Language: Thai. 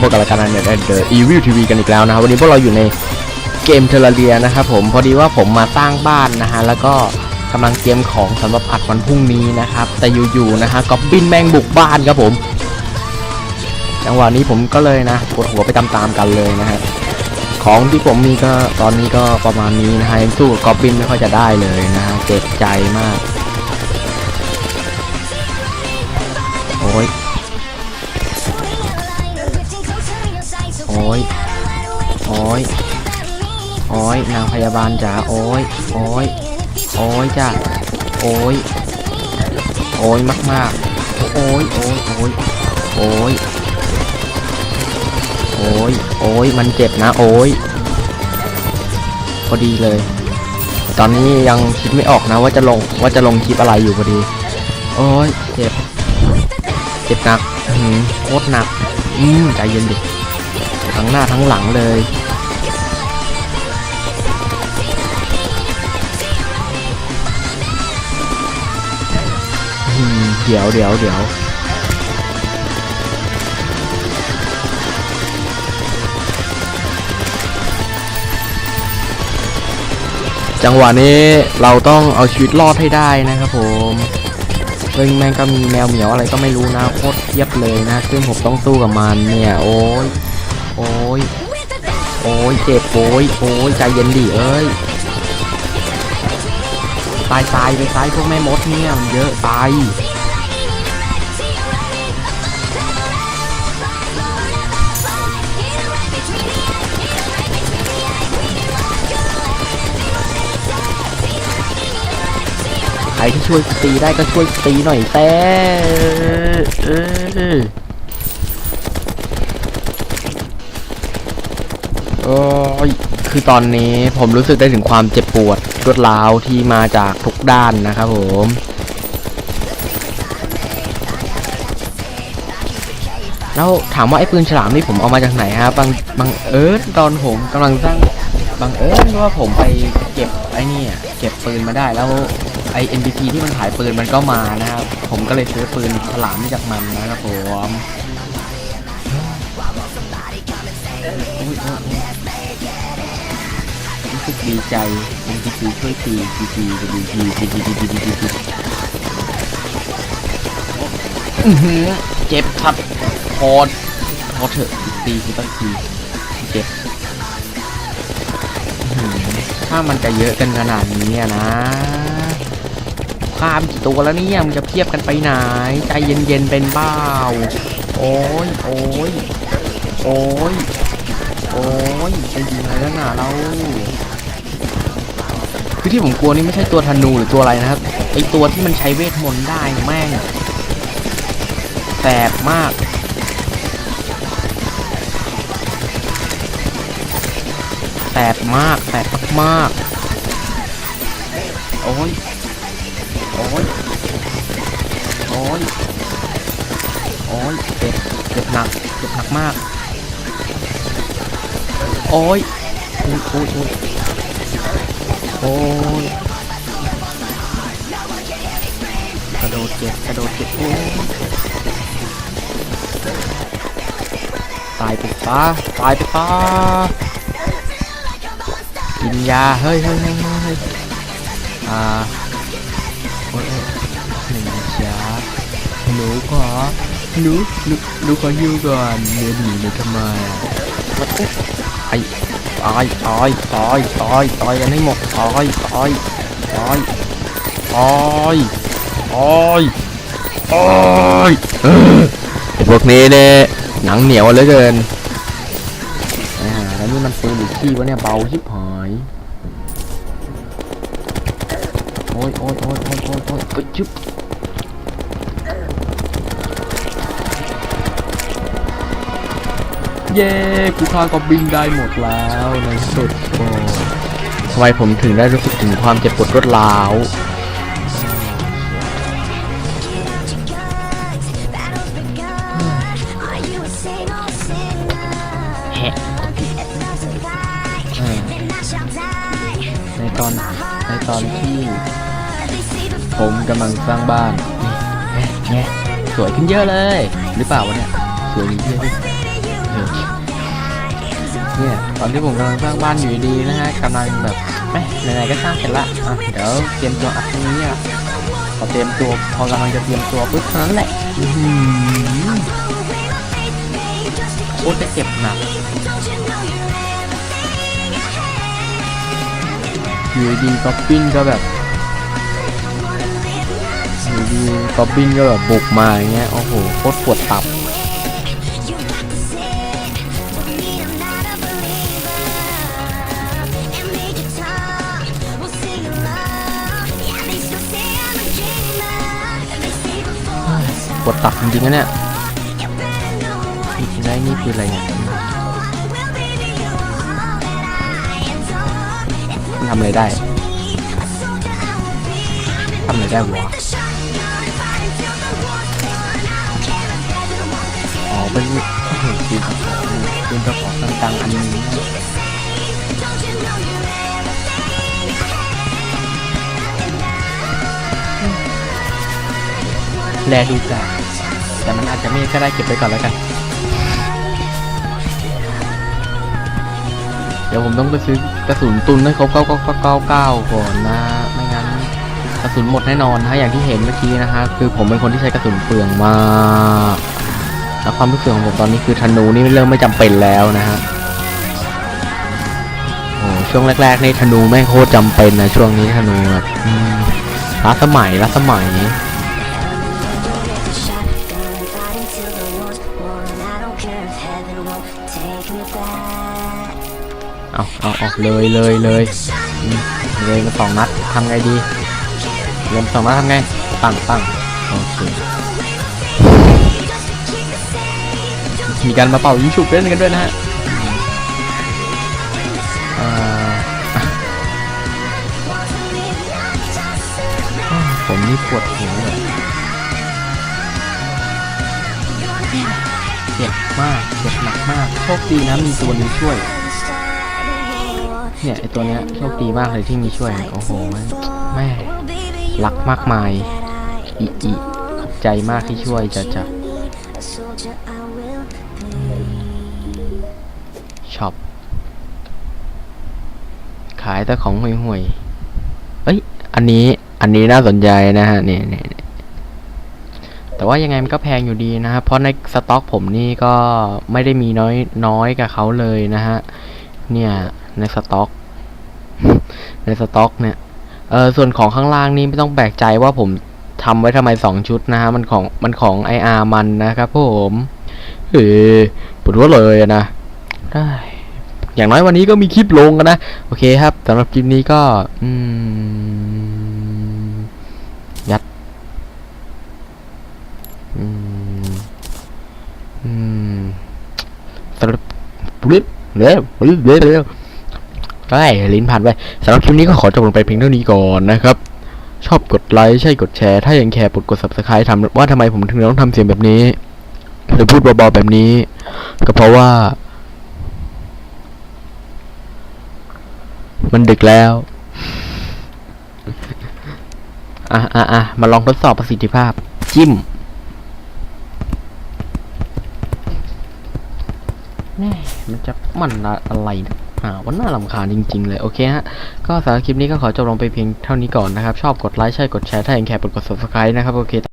พบกับรายการเน็ตเดอร์อีวิวทีวีกันอีกแล้วนะครับวันนี้พวกเราอยู่ในเกมเทอร์เรียนะครับผมพอดีว่าผมมาสร้างบ้านนะฮะแล้วก็กำลังเตรียมของสำหรับอัดวันพรุ่งนี้นะครับแต่อยู่ๆนะฮะก็บินแมงบุกบ้านครับผมจังหวะนี้ผมก็เลยนะปวดหัวไปตามๆกันเลยนะฮะของที่ผมมีก็ตอนนี้ก็ประมาณนี้นะฮะยังสู้กับกอบบินไม่ค่อยจะได้เลยนะฮะเจ็บใจมากโอ้ย โอ้ยโอ้ยโอ้ยนางพยาบาลจ๋าโอ้ยโอ้ยโอ้ยจ้ะโอ้ยโอ้ยมากมากๆโอ้ยโอ้ยโอ้ยโอ้ยโอ้ยโอ้ยมันเจ็บนะ โอ้ยพอดีเลย ตอนนี้ยังคิดไม่ออกนะว่าจะลงว่าจะลงคลิปอะไรอยู่พอดี โอ้ยเจ็บ เจ็บหนักโคตรหนัก อืมใจเย็นดิ ทั้งหน้าทั้งหลังเลย เดี๋ยวเดี๋ยวเดี๋ยวจังหวะนี้เราต้องเอาชีวิตรอดให้ได้นะครับผมซึ่งแม่งก็มีแมวเหมียวอะไรก็ไม่รู้นะโคตรเทียบเลยนะ ซึ่งผมต้องสู้กับมันเนี่ย โอ้ย โอ้ย โอ้ยเจ็บโอ้ยโอ้ยใจเย็นดิเอ้ยตายตายไปซ้ายพวกแม่มดเนี่ยมันเยอะไปใครที่ช่วยตีได้ก็ช่วยตีหน่อยแต่เออ โอ้ยคือตอนนี้ผมรู้สึกได้ถึงความเจ็บปวดรวดร้าวที่มาจากทุกด้านนะครับผม แล้วถามว่าไอ้ปืนฉลามนี่ผมเอามาจากไหนครับบางบางเอิญตอนผมกำลังสร้างบางเอิญว่าผมไปเก็บไอ้นี่เก็บปืนมาได้แล้วไอ้ NPC ที่มันขายปืนมันก็มานะครับ ผมก็เลยซื้อปืนฉลามจากมันนะครับผม สึกดีใจ NPC ช่วยตีตีตีตีตีตีตีตีตีตีตีอือหือเจ็บทัดพอดพอเถอะตีทีตั้งทีเจ็บถ้ามันจะเยอะกันขนาดนี้นะข้ามกี่ตัวแล้วเนี่ยมันจะเทียบกันไปไหน ใจเย็นๆเป็นเบ้าโอ้ยโอ้ยโอ้ยโอ้ยจะยิงอะไรกันหนาเรา คือที่ผมกลัวนี่ไม่ใช่ตัวธนูหรือตัวอะไรนะครับไอตัวที่มันใช้เวทมนต์ได้แม่งแสบมาก แสบมากแสบมากๆโอ้ยโอ้ยโอ้ยโอ้ยเจ็บเจ็บหนักเจ็บหนักมาก โอ้ยโอ้ยโอ้ย อ้ยโอ้ยกระโดดเจ็บกระโดดเจ็บโอ้ยตายไปป้าตายไปป้ากินยาเฮ้ยเฮ้ยเฮ้ยเฮ้ยอ่าโอ้ยโอ้ยหนึ่งจ้าหนูขอหนูหนูหนูขออยู่ก่อนเดี๋ยวหนีเลยทำไมไอ้ ตายตายตายตายตายกันให้หมดตายตายตายตายตายตายออไอ้พวกนี้เนี่ยหนังเหนียวเหลือเกินอ่าแล้วนี่มันปืนหรือขี้วะเนี่ยเบาชิบหายโอ้ยโอ้ยโอ้ยโอ้ยโอ้ยโอ้ยเอ้ยจุ๊บ เย้กูฆ่าก็บินได้หมดแล้วในสุดโอ้ทำไมผมถึงได้รู้สึกถึงความเจ็บปวดรวดร้าวแฮะเออในตอนในตอนที่ ผมกำลังสร้างบ้านนี่แฮะแฮะสวยขึ้นเยอะเลย หรือเปล่าวะเนี่ย สวยขึ้นเยอะดิ เนี่ยตอนที่ผมกำลังสร้างบ้านอยู่ดีนะฮะกำลังแบบแม่ไหนๆก็สร้างเสร็จละอะเดี๋ยวเตรียมตัวอัดตรงนี้อะพอเตรียมตัวพอกำลังจะเตรียมตัวปุ๊บเท่านั้นแหละโคตรจะเจ็บหนักอยู่ดีก๊อบบินก็แบบอยู่ดีก๊อบบินก็แบบบุกมาอย่างเงี้ยโอ้โหโคตรปวดตับ จริงๆนะเนี่ยได้นี่คืออะไรเนี่ยมันทำอะไรได้ทำอะไรได้วะอ๋อเป็นโอ้โหปืนกระป๋องปืนกระป๋องต่างๆอันนี้แลดูจ้า แต่มันอาจจะไม่ก็ได้เก็บไว้ก่อนแล้วกัน เดี๋ยวผมต้องไปซื้อกระสุนตุนให้ครบเก้าเก้าเก้าเก้าก่อนนะ ไม่งั้นกระสุนหมดแน่นอนนะอย่างที่เห็นเมื่อกี้นะฮะคือผมเป็นคนที่ใช้กระสุนเปลืองมากแล้วความรู้สึกของผมตอนนี้คือธนูนี่เริ่มไม่จำเป็นแล้วนะฮะโอ้ช่วงแรกๆในธนูแม่งโคตรจำเป็นนะช่วงนี้ธนูแบบล้าสมัยล้าสมัย เอาเอาเอาเลยเลยเลยเลยมาสองนัดทำไงดีเริ่มสองนัดทำไงตั้งตั้งโอเคมีการมาเป่ายิงฉุบเล่นกันด้วยนะฮะผมนี่ปวดหัวเลยเจ็บมากเจ็บหนักมาก โชคดีนะมีตัวนึงช่วย เนี่ยไอตัวเนี้ยโชคดีมากเลยที่มีช่วย โอ้โหแม่งแม่รักมากมายอีอีขอบใจมากที่ช่วยจะจะช็อปขายแต่ของห่วยห่วยๆเอ้ย อันนี้อันนี้น่าสนใจนะฮะเนี่ยเนี่ยแต่ว่ายังไงมันก็แพงอยู่ดีนะฮะ เพราะในสต็อกผมนี่ก็ไม่ได้มีน้อยน้อยกับเขาเลยนะฮะ เนี่ย ในสต็อก ในสต็อกเนี่ยเออส่วนของข้างล่างนี่ไม่ต้องแปลกใจว่าผมทำไว้ทำไมสองชุดนะฮะมันของมันของไออาร์มันนะครับผมเออปวดหัวเลยอะนะได้อย่างน้อยวันนี้ก็มีคลิปลงกันนะ โอเคครับสำหรับคลิปนี้ก็อืมยัดอืมอืมสำหรับเร็วเร็วเร็วเร็ว ใช่ลิ้นผ่านไปสำหรับคลิปนี้ก็ขอจบลงไปเพียงเท่านี้ก่อนนะครับ ชอบกดไลค์ใช่กดแชร์ ถ้ายังแคร์กดกด subscribe ทำว่าทำไมผมถึงต้องทำเสียงแบบนี้ หรือพูดเบาๆแบบนี้ ก็เพราะว่า มันดึกแล้วอะอะอะมาลองทดสอบประสิทธิภาพ จิ้มแม่มันจะมันอะไรนะ หาวันน่าลำคาญจริง ๆ เลย โอเคฮะ ก็สำหรับคลิปนี้ก็ขอจบลงไปเพียงเท่านี้ก่อนนะครับ ชอบกดไลค์ใช่กดแชร์ถ้ายังแคร์กดกด subscribe นะครับ โอเค